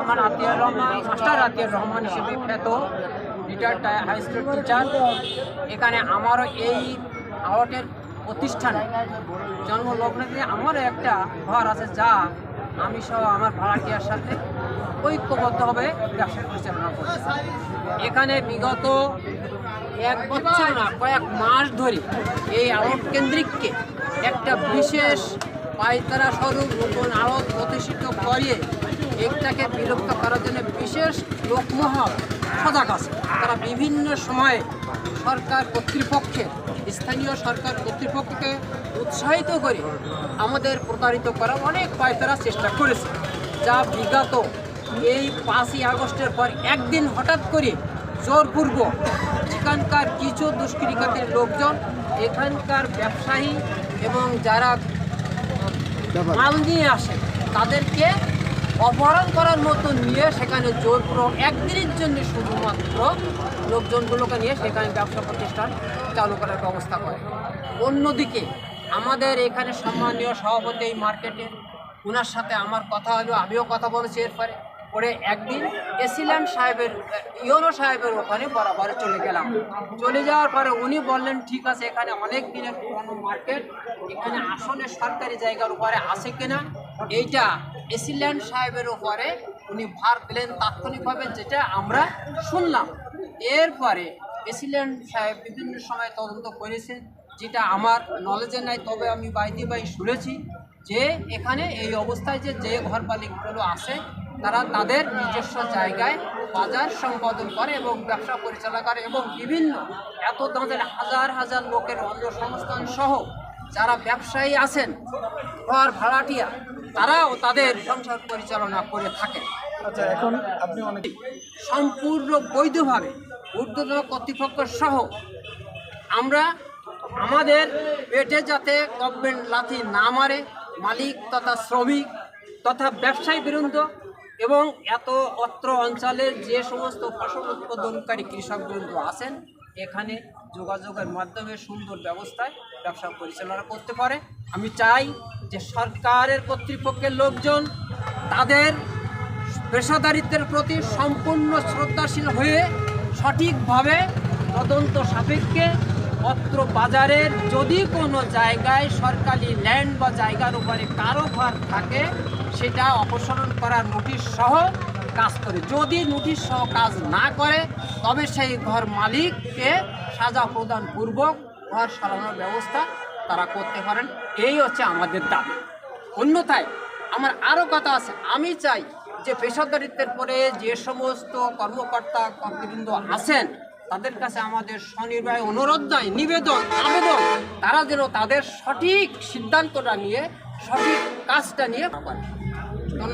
আমার আতিয়ার রহমান, মাস্টার আতিয়ার রহমান হিসেবে খ্যাত রিটায়ার্ড হাই স্কুল টিচার এখানে আমারও এই আওয়ার্ডের প্রতিষ্ঠানে জন্মলগ্নে আমারও একটা ঘর আছে যা আমি সহ আমার ভাড়াটিয়ার সাথে ঐক্যবদ্ধভাবে ব্যবসা পরিচালনা করতেছি এখানে বিগত এক বছর না, কয়েক মাস ধরে এই আড়ত কেন্দ্রিককে একটা বিশেষ পাইতারা স্বরূপ নতুন আড়ত প্রতিষ্ঠিত করিয়ে এটাকে বিলুপ্ত করার জন্য বিশেষ লোকমহল সজাগ আছে। তারা বিভিন্ন সময়ে সরকার কর্তৃপক্ষের স্থানীয় সরকার কর্তৃপক্ষকে উৎসাহিত করে আমাদের প্রতারিত করা অনেক পাইতারা চেষ্টা করেছে, যা বিগত এই পাঁচই আগস্টের পর একদিন হঠাৎ করে জোরপূর্বক এখানকার কিছু দুষ্কৃতিকাতের লোকজন, এখানকার ব্যবসায়ী এবং যারা মাল নিয়ে আসে, তাদেরকে অপহরণ করার মতো নিয়ে সেখানে জোরপূর্বক একদিনের জন্য শুধুমাত্র লোকজনগুলোকে নিয়ে সেখানে ব্যবসা প্রতিষ্ঠান চালু করার ব্যবস্থা করে। অন্যদিকে আমাদের এখানে সম্মানীয় সভাপতি এই মার্কেটের ওনার সাথে আমার কথা হলো, আমিও কথা বলেছি এরপরে। পরে একদিন এসিলাম সাহেবের, ইয়োনো সাহেবের ওখানে বরাবর চলে গেলাম। চলে যাওয়ার পরে উনি বললেন, ঠিক আছে, এখানে অনেক দিনের পুরনো মার্কেট, এখানে আসলে সরকারি জায়গার উপরে আছে কিনা? এইটা এসিল্যান্ড সাহেবের উপরে উনি ভার পেলেন তাৎক্ষণিকভাবে, যেটা আমরা শুনলাম। এরপরে এসিল্যান্ড সাহেব বিভিন্ন সময় তদন্ত করেছেন যেটা আমার নলেজে নাই, তবে আমি বাইদি বাই শুনেছি যে এখানে এই অবস্থায় যে যে ঘর মালিকগুলো আছে, তারা তাদের নিজস্ব জায়গায় বাজার সম্পাদন করে এবং ব্যবসা পরিচালনা করে এবং বিভিন্ন এত তাদের হাজার হাজার লোকের অন্যসংস্থান সহ যারা ব্যবসায়ী আছেন, ঘর ভাড়াটিয়া তারাও তাদের সংসার পরিচালনা করে থাকেন। আচ্ছা এখন আপনি অনেক সম্পূর্ণ বৈধভাবে ঊর্ধ্বতন কর্তৃপক্ষ সহ আমরা আমাদের পেটে যাতে গভর্নমেন্ট লাথি না মারে মালিক তথা শ্রমিক তথা ব্যবসায়ী বৃন্দ এবং এত অত্র অঞ্চলের যে সমস্ত ফসল উৎপাদনকারী কৃষক বৃন্দ আছেন এখানে যোগাযোগের মাধ্যমে সুন্দর ব্যবস্থায় ব্যবসা পরিচালনা করতে পারে। আমি চাই যে সরকারের কর্তৃপক্ষের লোকজন তাদের পেশাদারিত্বের প্রতি সম্পূর্ণ শ্রদ্ধাশীল হয়ে সঠিকভাবে তদন্ত সাপেক্ষে অত্র বাজারের যদি কোনো জায়গায় সরকারি ল্যান্ড বা জায়গার উপরে কারও কারোবার থাকে, সেটা অপসারণ করার নোটিশ সহ কাজ করে। যদি নোটিশ সহ কাজ না করে, তবে সেই ঘর মালিককে সাজা প্রদান পূর্বক ঘর সরানোর ব্যবস্থা তারা করতে পারেন, এই হচ্ছে আমাদের দাবি। অন্যথায় আমার আরও কথা আছে, আমি চাই যে পেশাদারিত্বের পরে যে সমস্ত কর্মকর্তা, কর্তৃবৃন্দ আছেন, তাদের কাছে আমাদের স্বনির্বাহী অনুরোধ নয় নিবেদন, আবেদন, তারা যেন তাদের সঠিক সিদ্ধান্তটা নিয়ে, সঠিক কাজটা নিয়ে পারে। ধন্যবাদ।